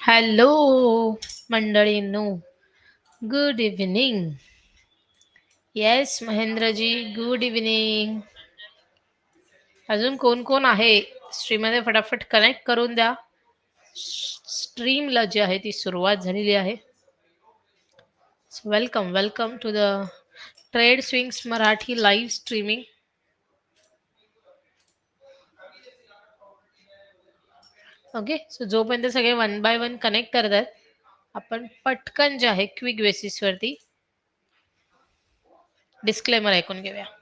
Hello मंडळींनो. Good evening yes Mahendra ji good evening अजून कोण कोण आहे? स्ट्रीममध्ये फटाफट कनेक्ट करून द्या. स्ट्रीमला जी आहे ती सुरुवात झालेली आहे. Welcome welcome to the trade swings Marathi live streaming okay so जोपर्यंत सगळे वन बाय वन कनेक्ट करतात आपण पटकन जे आहे क्विक बेसिसवरती डिस्क्लेमर ऐकून घेऊया.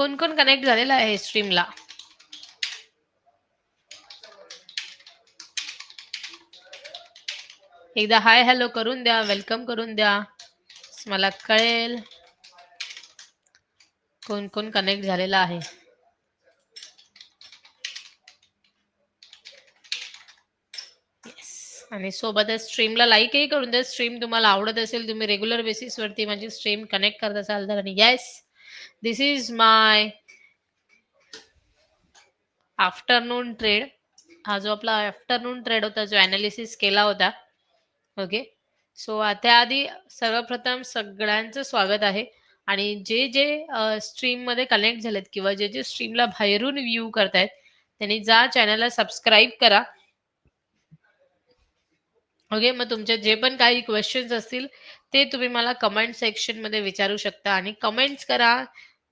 कोण कोण कनेक्ट झालेला आहे स्ट्रीमला एकदा हाय हॅलो करून द्या वेलकम करून द्या. मला कळेल. कोण कोण कनेक्ट झालेला आहे? आणि सोबतच स्ट्रीमला लाईकही करून द्या. स्ट्रीम तुम्हाला आवडत असेल तुम्ही रेग्युलर बेसिसवरती माझी स्ट्रीम कनेक्ट करत असाल तर. आणि yes this is my afternoon trade हा जो आपला आफ्टरनून ट्रेड होता जो अनालिसिस केला होता ओके सो त्याआधी सर्वप्रथम सगळ्यांचं स्वागत आहे. आणि जे जे स्ट्रीममध्ये कनेक्ट झालेत किंवा जे जे स्ट्रीमला बाहेरून व्ह्यू करतायत त्यांनी जा चॅनलला सबस्क्राईब करा. ओके मग तुमचे जे पण काही क्वेश्चन्स असतील ते तुम्ही मला कमेंट सेक्शनमध्ये विचारू शकता. आणि कमेंट्स करा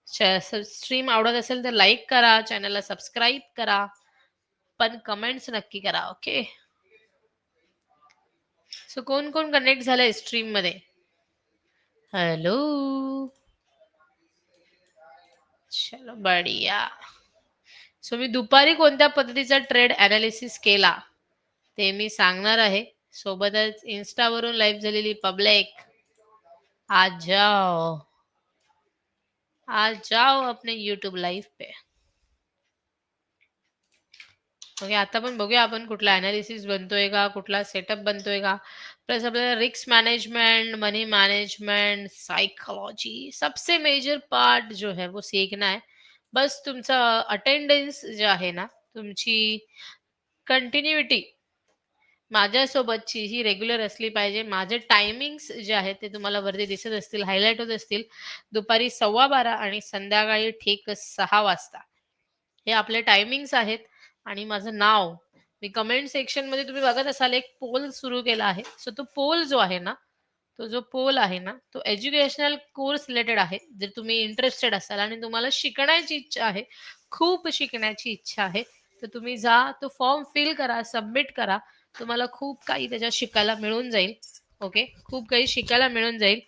स्ट्रीम आवडत असेल तर लाईक करा चॅनलला सबस्क्राईब करा. पण कमेंट्स नक्की करा ओके सो कोण कोण कनेक्ट झालंय स्ट्रीममध्ये? हॅलो चलो बढिया. सो मी दुपारी कोणत्या पद्धतीचा ट्रेड अनालिसिस केला? ते मी सांगणार आहे. सोबतच इन्स्टावरून लाईव्ह झालेली पब्लिक आज. जाओ आज जाओ अपने यूट्यूब लाईव्ह पे. ओके आता पण बघूया आपण कुठला अनालिसिस बनतोय का कुठला सेटअप बनतोय का. प्लस आपल्याला risk management money management psychology सबसे मेजर पार्ट जो है वो सीखना है. बस तुमचा अटेंडन्स जे आहे ना तुमची कंटिन्युटी माझ्यासोबतची ही रेग्युलर असली पाहिजे. माझे टायमिंग्स जे आहेत ते तुम्हाला वरती दिसत असतील हायलाईट होत असतील. दुपारी सव्वा बारा आणि संध्याकाळी ठीक सहा वाजता. हे आपले टायमिंग्स आहेत आणि माझं नाव मी कमेंट सेक्शनमध्ये तुम्ही बघत असाल एक पोल सुरू केला आहे. सो तो पोल जो आहे ना तो जो पोल आहे ना तो एज्युकेशनल कोर्स रिलेटेड आहे. जर तुम्ही इंटरेस्टेड असाल आणि तुम्हाला शिकण्याची इच्छा आहे खूप शिकण्याची इच्छा आहे तर तुम्ही जा तो फॉर्म फिल करा सबमिट करा. तुम्हाला खूप काही त्याच्यात शिकायला मिळून जाईल. ओके खूप काही शिकायला मिळून जाईल.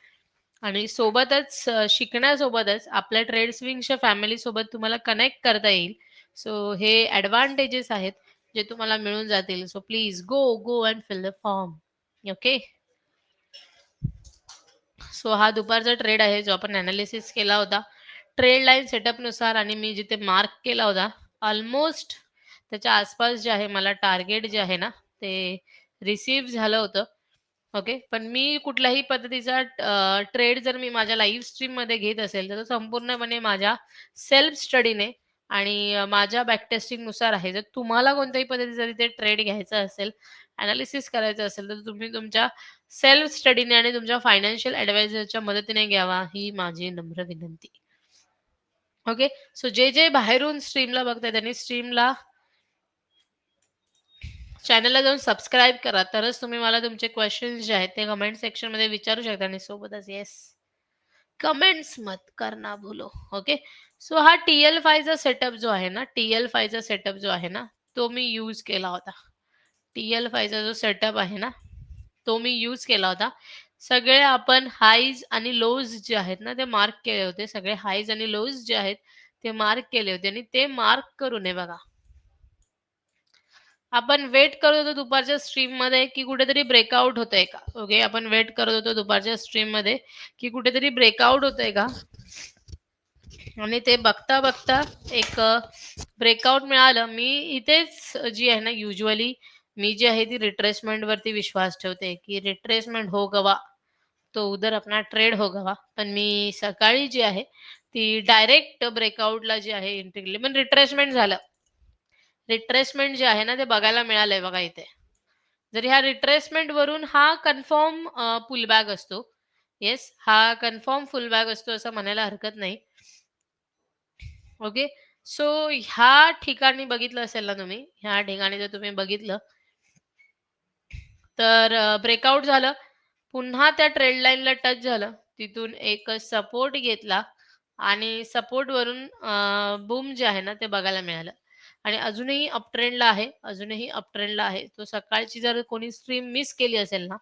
आणि सोबतच शिकण्यासोबतच आपल्या ट्रेड स्विंगच्या फॅमिली सोबत तुम्हाला कनेक्ट करता येईल. सो हे ऍडव्हान्टेजेस आहेत जे तुम्हाला मिळून जातील. So please go go and fill the form okay so हा दुपारचा ट्रेड आहे जो आपण अनालिसिस केला होता. ट्रेड लाईन सेटअपनुसार आणि मी जिथे मार्क केला होता ऑलमोस्ट त्याच्या आसपास जे आहे मला टार्गेट जे आहे ना ते रिसीव्ह झालं होतं. ओके पण मी कुठल्याही पद्धतीचा ट्रेड जर मी माझ्या लाईव्ह स्ट्रीममध्ये घेत असेल तर तो संपूर्णपणे माझ्या सेल्फ स्टडीने आणि माझ्या बॅकनुसार आहे. जर तुम्हाला कोणत्याही पद्धतीचा तिथे ट्रेड घ्यायचा असेल अनालिसिस करायचं असेल तर तुम्ही तुमच्या सेल्फ स्टडीने आणि तुमच्या फायनान्शियल ॲडवायझरच्या मदतीने घ्यावा ही माझी नम्र विनंती. ओके सो जे जे बाहेरून स्ट्रीमला बघताय त्यांनी स्ट्रीमला चॅनलला जाऊन सबस्क्राईब करा. तरच तुम्ही मला तुमचे क्वेश्चन जे आहेत ते कमेंट सेक्शनमध्ये विचारू शकता आणि सोबतच येस कमेंट्स मत करना भूलो. ओके. सो हा टी एल फायचा सेटअप जो आहे ना, टी एल फायचा सेटअप जो आहे ना, तो मी यूज केला होता. टी एल फायचा जो सेटअप आहे ना, तो मी यूज केला होता. सगळे आपण हाईज आणि लोज जे आहेत ना, ते मार्क केले होते. सगळे हाईज आणि लोज जे आहेत ते मार्क केले होते आणि ते मार्क करून हे बघा आपण वेट करत होतो दुपारच्या स्ट्रीममध्ये की कुठेतरी ब्रेकआउट होतंय का? ओके. आपण वेट करत होतो दुपारच्या स्ट्रीममध्ये की कुठेतरी ब्रेकआउट होतंय का? आणि ते बघता-बघता एक ब्रेकआउट मिळालं. मी इथेच जी आहे ना युजली मी जी आहे ती रिट्रेसमेंट वरती विश्वास ठेवते, की रिट्रेसमेंट हो गवा, तो उदर अपना ट्रेड हो गवा. पण मी सकाळी जी आहे ती डायरेक्ट ब्रेकआउटला जी आहे एंट्री केली. पण रिट्रेसमेंट झालं. रिट्रेसमेंट जे आहे ना ते बघायला मिळालंय बघा इथे. जर ह्या रिट्रेसमेंट वरून हा कन्फर्म अ, असतो. येस, हा कन्फर्म फुलबॅग असतो असं म्हणायला हरकत नाही. ओके. सो ह्या ठिकाणी बघितलं असेल ना तुम्ही, ह्या ठिकाणी जर तुम्ही बघितलं तर ब्रेकआउट झालं. पुन्हा त्या ट्रेड लाईनला टच झालं. तिथून एक सपोर्ट घेतला आणि सपोर्ट वरून बूम जे आहे ना ते बघायला मिळालं. आणि अजूनही अपट्रेंडला आहे. अजूनही अपट्रेंडला आहे. तो सकाळची जर कोणी स्ट्रीम मिस केली असेल ना,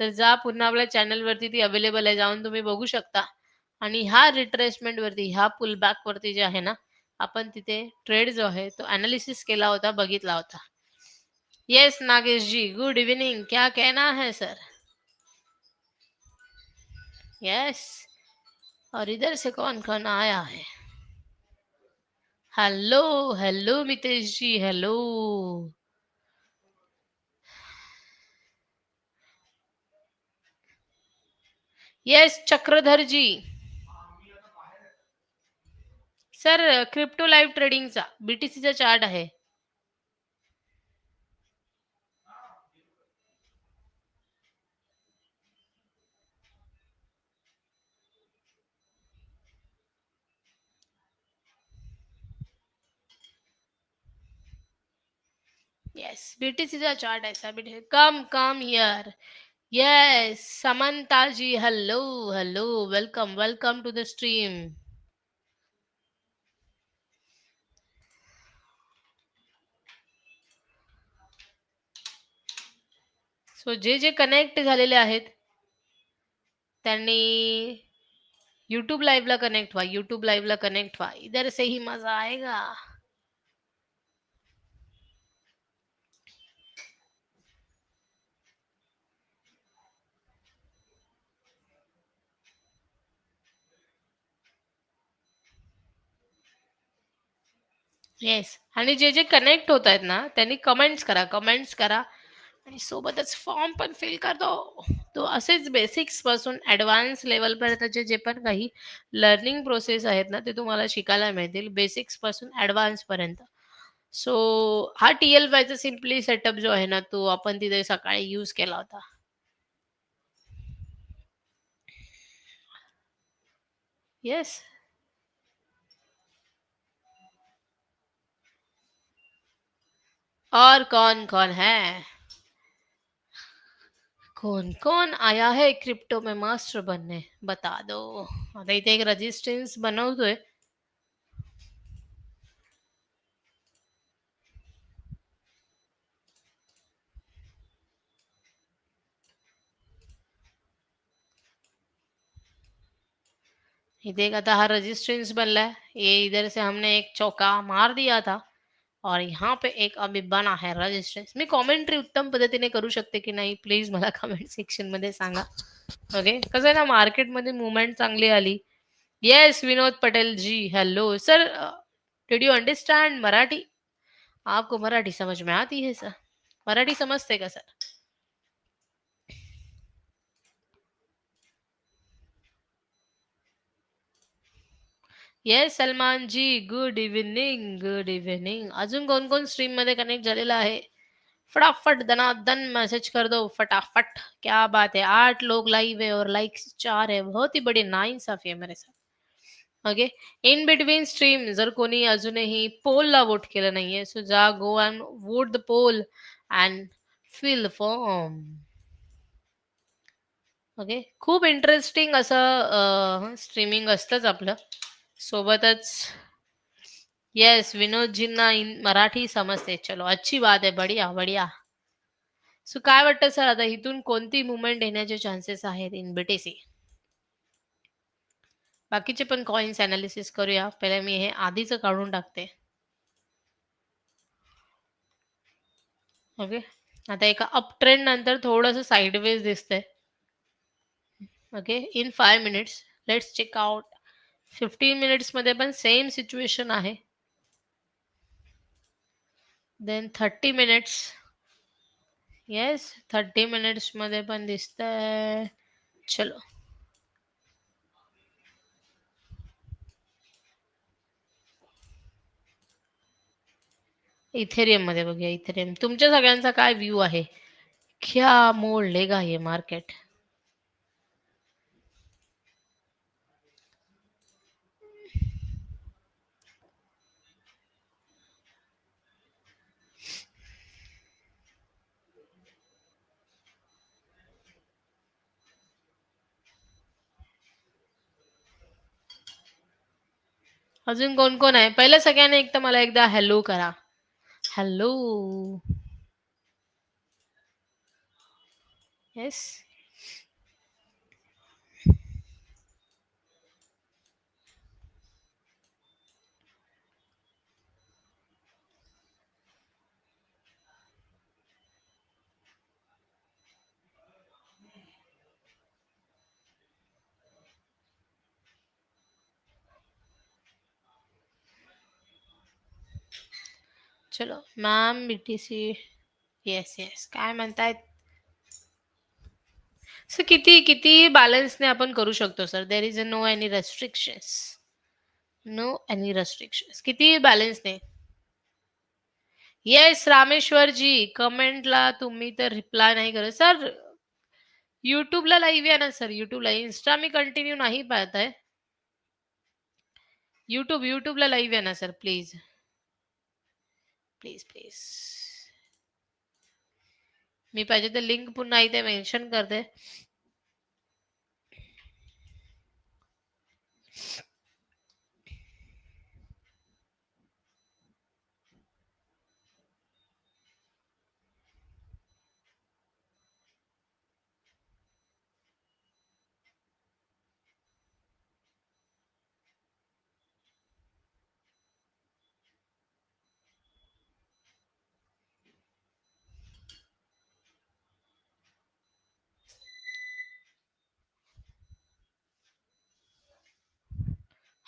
तर जा पुन्हा आपल्या चॅनलवरती ती अवेलेबल आहे. जाऊन तुम्ही बघू शकता. आणि ह्या रिट्रेसमेंटवरती, ह्या पुलबॅकवरती जे आहे ना, आपण तिथे ट्रेड जो आहे तो अनालिसिस केला होता, बघितला होता. Yes Nagesh ji, good evening क्या कहना है सर? यस. और इधर से कौन-कौन आया है? Hello, hello Mitesh ji, hello. Yes Chakradhar ji. Sir crypto live ट्रेडिंगचा बीटीसीचा चार्ट आहे. Yes, is a chart. I BTC Come, come here. Yes, Samanta ji. Hello, hello. Welcome, welcome to the stream. So जे-जे connect झालेले आहेत त्यांनी YouTube लाईव्हला connect व्हा. YouTube लाईव्हला कनेक्ट व्हा. इधर से ही मजा आएगा. येस आणि जे-जे कनेक्ट होत आहेत ना, त्यांनी कमेंट्स करा, कमेंट्स करा. आणि सोबतच फॉर्म पण फिल करतो. तो असेच बेसिक्सपासून ॲडव्हान्स लेव्हलपर्यंतचे जे पण काही लर्निंग प्रोसेस आहेत ना, ते तुम्हाला शिकायला मिळतील. बेसिक्सपासून ऍडव्हान्स पर्यंत. सो हा टी एल वायचा सिम्पली सेटअप जो आहे ना, तो आपण तिथे सकाळी यूज केला होता. येस. और कौन-कौन है? कौन-कौन आया है क्रिप्टो में मास्टर बनने? बता दो. एक रेझिस्टन्स बनवतोय. एक आता हा रेजिस्टेंस बनला है. ये इधर से हमने एक चौका मार दिया था और यहाँ पे एक अभी बना है रेजिस्टेंस. मी कॉमेंट्री उत्तम पद्धतीने करू शकते की नाही प्लीज मला कमेंट सेक्शनमध्ये सांगा. ओके. कसं आहे ना मार्केटमध्ये मुवमेंट चांगली आली. Yes Vinod Patel ji, hello. Sir did you understand Marathi? आपको मराठी समझ में आती है सर? मराठी समजते का sir? Yes Salman ji, good evening good evening अजून कोण-कोण स्ट्रीममध्ये कनेक्ट झालेला आहे? फटाफट दनादन मैसेज कर दो फटाफट. क्या बात है! आठ लोग लाइव है और लाइक चार है. बहुत ही बड़ी नाइंसाफी है मेरे साथ. ओके. इन बिटवीन स्ट्रीम जर कोणी अजूनही पोलला वोट केलं नाहीये, सो जा go and vote the poll and fill form okay खूप इंटरेस्टिंग असं स्ट्रीमिंग असतंच आपलं सोबतच. येस विनोदजींना इन मराठी समजते. चलो अच्छी बात आहे बढिया बढिया. सो काय वाटतं सर आता इथून कोणती मुवमेंट येण्याचे चान्सेस आहेत इन बीटीसी बाकीचे पण कॉइन्स अनालिसिस करूया. पहिले मी हे आधीच काढून टाकते. ओके आता एका अप ट्रेंड नंतर थोडस साईडवेज दिसतंय. Okay in five minutes let's check out fifteen मिनिट्समध्ये पण सेम सिच्युएशन आहे. Then thirty minutes yes thirty मिनिट्समध्ये पण दिसतंय. चलो. इथेरियममध्ये बघूया इथेरियम तुमच्या सगळ्यांचा काय व्ह्यू आहे? क्या मोड लेगा मार्केट अजून कोण कोण आहे? पहिले सगळ्यांनी एक तर मला एकदा हॅलो करा. हॅलो येस चलो मॅम सी येस येस काय म्हणतायत सर किती किती बॅलन्सने आपण करू शकतो sir there is a no any restrictions no any restrictions किती बॅलन्सने येस रामेश्वरजी कमेंटला तुम्ही तर रिप्लाय नाही करत. सर युट्यूबला लाईव्ह या ना सर युट्यूबला इन्स्टा मी कंटिन्यू नाही पाहत आहे. युट्यूब युट्यूबला लाईव्ह या ना सर प्लीज प्लीज प्लीज मी पाहिजे तर लिंक पुन्हा इथे मेन्शन करते.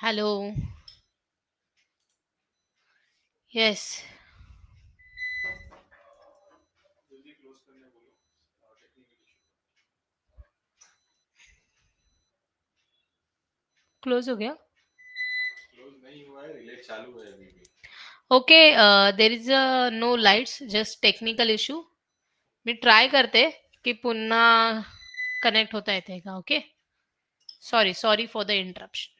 हॅलो येस क्लोज हो गया? क्लोज नहीं हुआ है रिले चालू है अभी भी। Okay there is a no lights just technical issue me try करते की पुन्हा कनेक्ट होता येते का okay sorry sorry for the interruption